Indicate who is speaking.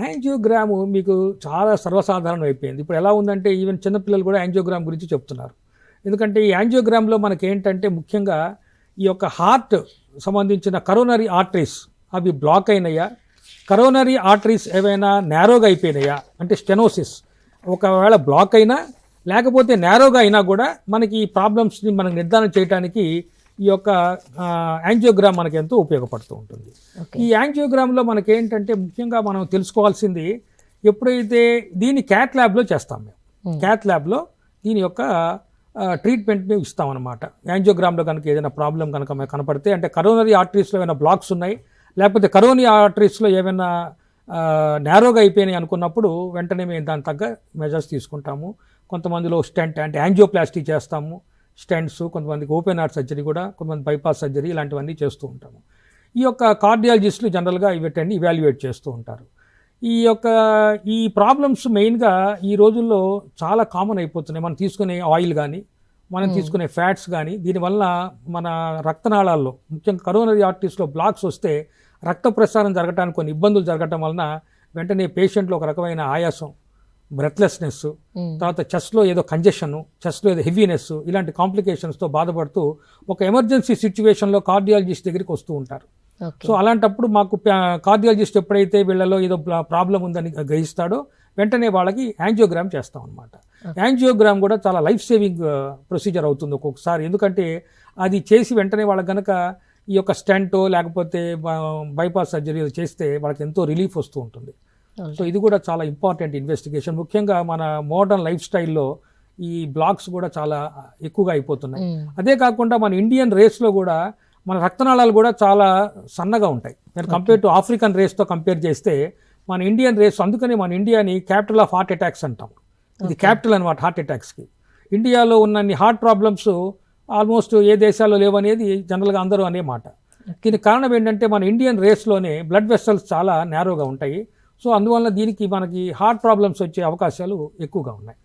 Speaker 1: Angiogram మీకు చాలా సర్వసాధారణం అయిపోయింది. ఇప్పుడు ఎలా ఉందంటే ఈవెన్ చిన్నపిల్లలు కూడా యాంజియోగ్రామ్ గురించి చెప్తున్నారు. ఎందుకంటే ఈ యాంజియోగ్రామ్లో మనకి ఏంటంటే ముఖ్యంగా ఈ యొక్క హార్ట్ సంబంధించిన కరోనరీ ఆర్టరీస్ అవి బ్లాక్ అయినాయా? కరోనరీ ఆర్టరీస్ ఏవైనా నేరోగా అయిపోయినాయా? అంటే స్టెనోసిస్. ఒకవేళ బ్లాక్ అయినా లేకపోతే నేరోగా అయినా కూడా మనకి ఈ ప్రాబ్లమ్స్ని మనం నిర్ధారణ చేయడానికి ఈ యొక్క యాంజియోగ్రామ్ మనకి ఎంతో ఉపయోగపడుతూ ఉంటుంది. ఈ యాంజియోగ్రామ్లో మనకి ఏంటంటే ముఖ్యంగా మనం తెలుసుకోవాల్సింది ఎప్పుడైతే దీన్ని క్యాట్ ల్యాబ్లో చేస్తాం మేము. క్యాట్ ల్యాబ్లో దీని యొక్క ట్రీట్మెంట్ని ఇస్తామన్నమాట. యాంజియోగ్రామ్లో కనుక ఏదైనా ప్రాబ్లం కనుక మనకు కనపడితే అంటే కరోనరీ ఆర్టరీస్లో ఏమైనా బ్లాక్స్ ఉన్నాయి లేకపోతే కరోనీ ఆర్టరీస్లో ఏమైనా నేరోగా అయిపోయినాయి అనుకున్నప్పుడు వెంటనే మేము దాని తగ్గ మెజర్స్ తీసుకుంటాము. కొంతమందిలో స్టెంట్ అంటే యాంజియోప్లాస్టీ చేస్తాము. స్టెంట్స్ కొంతమందికి ఓపెన్ హార్ట్ సర్జరీ కూడా కొంతమంది బైపాస్ సర్జరీ ఇలాంటివన్నీ చేస్తూ ఉంటాము. ఈ యొక్క కార్డియాలజిస్టులు జనరల్గా వీటిని ఇవాల్యుయేట్ చేస్తూ ఉంటారు. ఈ యొక్క ఈ ప్రాబ్లమ్స్ మెయిన్గా ఈ రోజుల్లో చాలా కామన్ అయిపోతున్నాయి. మనం తీసుకునే ఆయిల్ కానీ మనం తీసుకునే ఫ్యాట్స్ కానీ దీనివల్ల మన రక్తనాళాల్లో ముఖ్యంగా కరోనరీ ఆర్టరీస్లో బ్లాక్స్ వస్తే రక్త ప్రసారం జరగడానికి కొన్ని ఇబ్బందులు జరగటం వలన వెంటనే పేషెంట్లో ఒక రకమైన ఆయాసం బ్రెత్లెస్నెస్ తర్వాత చెస్ట్లో ఏదో కంజెషన్ చెస్ట్లో ఏదో హెవీనెస్ ఇలాంటి కాంప్లికేషన్స్తో బాధపడుతూ ఒక ఎమర్జెన్సీ సిచ్యువేషన్లో కార్డియాలజిస్ట్ దగ్గరికి వస్తూ ఉంటారు. సో అలాంటప్పుడు మాకు కార్డియాలజిస్ట్ ఎప్పుడైతే వీళ్ళలో ఏదో ప్రాబ్లం ఉందని గ్రహిస్తాడో వెంటనే వాళ్ళకి యాంజియోగ్రామ్ చేస్తాం అనమాట యాంజియోగ్రామ్ కూడా చాలా లైఫ్ సేవింగ్ ప్రొసీజర్ అవుతుంది ఒక్కొక్కసారి. ఎందుకంటే అది చేసి వెంటనే వాళ్ళకి గనక ఈ యొక్క స్టెంటో లేకపోతే బైపాస్ సర్జరీ చేస్తే వాళ్ళకి ఎంతో రిలీఫ్ వస్తూ ఉంటుంది. సో ఇది కూడా చాలా ఇంపార్టెంట్ ఇన్వెస్టిగేషన్ ముఖ్యంగా మన మోడర్న్ లైఫ్ స్టైల్లో ఈ బ్లాక్స్ కూడా చాలా ఎక్కువగా అయిపోతున్నాయి. అదే కాకుండా మన ఇండియన్ రేస్లో కూడా మన రక్తనాళాలు కూడా చాలా సన్నగా ఉంటాయి. నేను కంపేర్ టు ఆఫ్రికన్ రేస్తో కంపేర్ చేస్తే మన ఇండియన్ రేస్ అందుకని మన ఇండియాని క్యాపిటల్ ఆఫ్ హార్ట్ అటాక్స్ అంటాం. ఇది క్యాపిటల్ అనమాట హార్ట్ అటాక్స్కి ఇండియాలో ఉన్నన్ని హార్ట్ ప్రాబ్లమ్స్ ఆల్మోస్ట్ ఏ దేశాల్లో లేవనేది జనరల్గా అందరూ అనే మాట. దీనికి కారణం ఏంటంటే మన ఇండియన్ రేస్లోనే బ్లడ్ వెసల్స్ చాలా నేరోగా ఉంటాయి. సో అందువల్ల దీనికి మనకి హార్ట్ ప్రాబ్లమ్స్ వచ్చే అవకాశాలు ఎక్కువగా ఉన్నాయి.